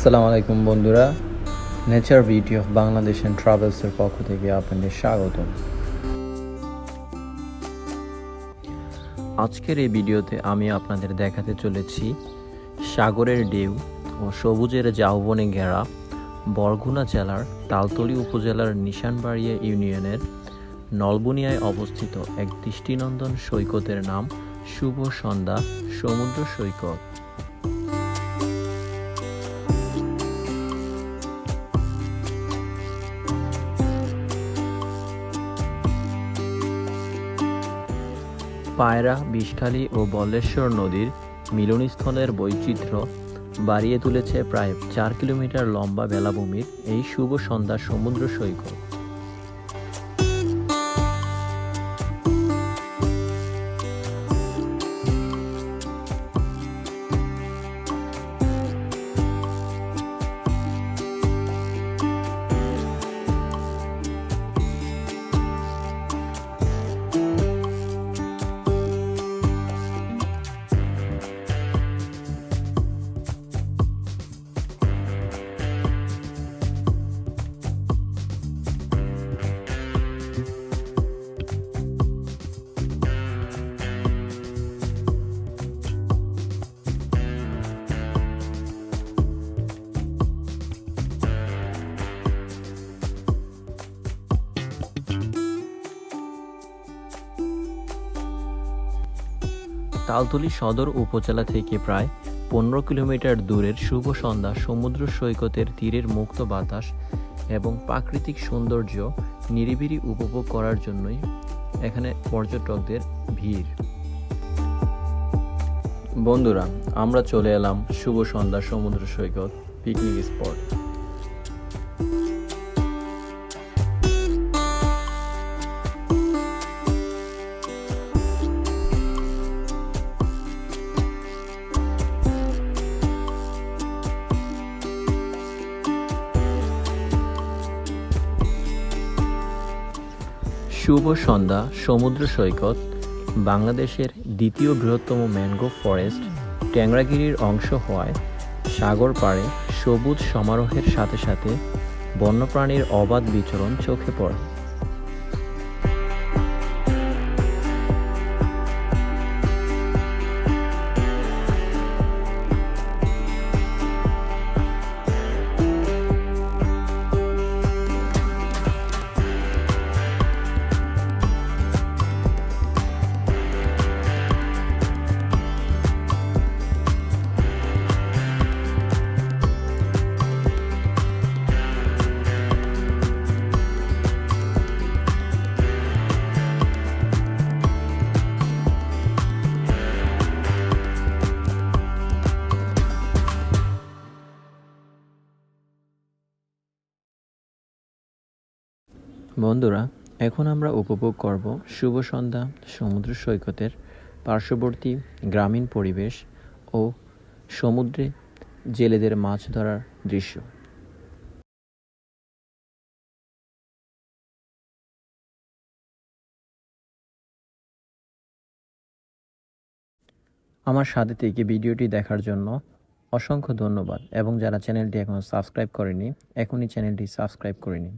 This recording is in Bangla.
আসসালামু আলাইকুম বন্ধুরা। Nature beauty of Bangladesh and ট্রাভেলসের পক্ষ থেকে আপনাদের স্বাগতম। আজকের এই ভিডিওতে আমি আপনাদের দেখাতে চলেছি সাগরের ঢেউ ও সবুজের জাউবনে ঘেরা বরগুনা জেলার তালতলি উপজেলার নিশানবাড়িয়া ইউনিয়নের নলবুনিয়ায় অবস্থিত এক দৃষ্টিনন্দন সৈকতের নাম শুভ সন্ধ্যা সমুদ্র সৈকত। পায়রা, বিষখালী ও বলেশ্বর নদীর মিলনস্থলের বৈচিত্র্য বাড়িয়ে তুলেছে প্রায় চার কিলোমিটার লম্বা বেলাভূমির এই শুভ সন্ধ্যা সমুদ্র সৈকত। তালতলি সদর উপজেলা থেকে প্রায় পনেরো কিলোমিটার দূরের শুভ সন্ধ্যা সমুদ্র সৈকতের তীরের মুক্ত বাতাস এবং প্রাকৃতিক সৌন্দর্য নিরিবিলি উপভোগ করার জন্যই এখানে পর্যটকদের ভিড়। বন্ধুরা, আমরা চলে এলাম শুভ সন্ধ্যা সমুদ্র সৈকত পিকনিক স্পট শুভ সন্ধ্যা, সমুদ্র সৈকত, বাংলাদেশের দ্বিতীয় বৃহত্তম ম্যানগ্রোভ ফরেস্ট, ট্যাংরাগিরির অংশ হওয়ায় সাগর পাড়ে সবুজ সমারোহের সাথে সাথে বন্যপ্রাণীর অবাধ বিচরণ চোখে পড়ে। বন্ধুরা, এখন আমরা উপভোগ করব শুভ সন্ধ্যা সমুদ্র সৈকতের পার্শ্ববর্তী গ্রামীণ পরিবেশ ও সমুদ্রে জেলেদের মাছ ধরার দৃশ্য। আমার সাথে থেকে ভিডিওটি দেখার জন্য অসংখ্য ধন্যবাদ এবং যারা চ্যানেলটি এখনও সাবস্ক্রাইব করেনি, এখনই চ্যানেলটি সাবস্ক্রাইব করে নিন।